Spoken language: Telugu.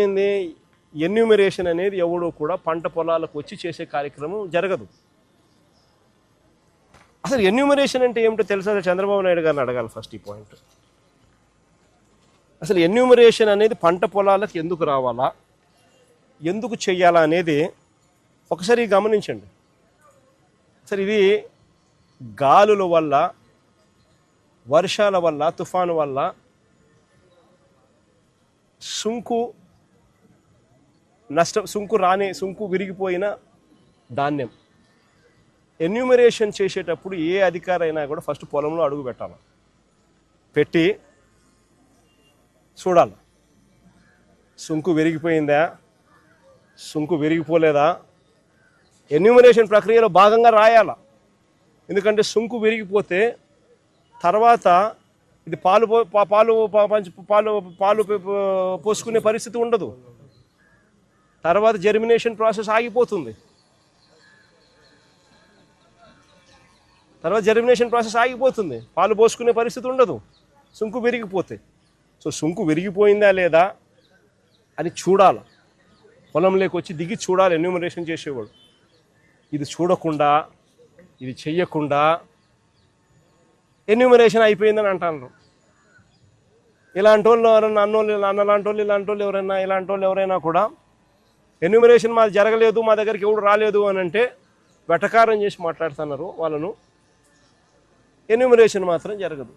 ఏంది? ఎన్యూమరేషన్ అనేది ఎవడో కూడా పంట పొలాలకు వచ్చి చేసే కార్యక్రమం జరగదు. అసలు ఎన్యూమరేషన్ అంటే ఏమిటో తెలుసా? చంద్రబాబు నాయుడు గారిని అడగాలి ఫస్ట్ ఈ పాయింట్. అసలు ఎన్యూమరేషన్ అనేది పంట పొలాలకు ఎందుకు రావాలా? ఎందుకు చేయాలా అనేది ఒకసారి గమనించండి. సరే ఇది గాలుల వల్ల వర్షాల వల్ల తుఫాను వల్ల సుంకు నష్టం సుంకు రాని సుంకు విరిగిపోయిన ధాన్యం. ఎన్యూమరేషన్ చేసేటప్పుడు ఏ అధికారి అయినా కూడా ఫస్ట్ పొలంలో అడుగు పెట్టాలి. పెట్టి చూడాలి. సుంకు విరిగిపోయిందా? సుంకు విరిగిపోలేదా? ఎన్యూమరేషన్ ప్రక్రియలో భాగంగా రాయాల. ఎందుకంటే సుంకు విరిగిపోతే తర్వాత ఇది పాలు పాలు పాలు పాలు పోసుకునే పరిస్థితి ఉండదు. తర్వాత జర్మినేషన్ ప్రాసెస్ ఆగిపోతుంది. తర్వాత జర్మినేషన్ ప్రాసెస్ ఆగిపోతుంది. పాలు పోసుకునే పరిస్థితి ఉండదు. సుంకు విరిగిపోతే. సో సుంకు విరిగిపోయిందా లేదా అని చూడాలి. పొలంలోకి వచ్చి దిగి చూడాలి ఎన్యూమరేషన్ చేసేవాడు. ఇది చూడకుండా ఇది చెయ్యకుండా ఎన్యూమరేషన్ అయిపోయిందని అంటాను ఇలాంటి వాళ్ళు ఎవరైనా అన్నోళ్ళు అన్న లాంటి వాళ్ళు ఇలాంటి వాళ్ళు ఎవరైనా ఇలాంటి వాళ్ళు ఎవరైనా కూడా ఎన్యూమరేషన్ మాది జరగలేదు మా దగ్గరికి ఎవడు రాలేదు అని అంటే వెటకారం చేసి మాట్లాడుతున్నారు వాళ్ళను. ఎన్యూమరేషన్ మాత్రం జరగదు.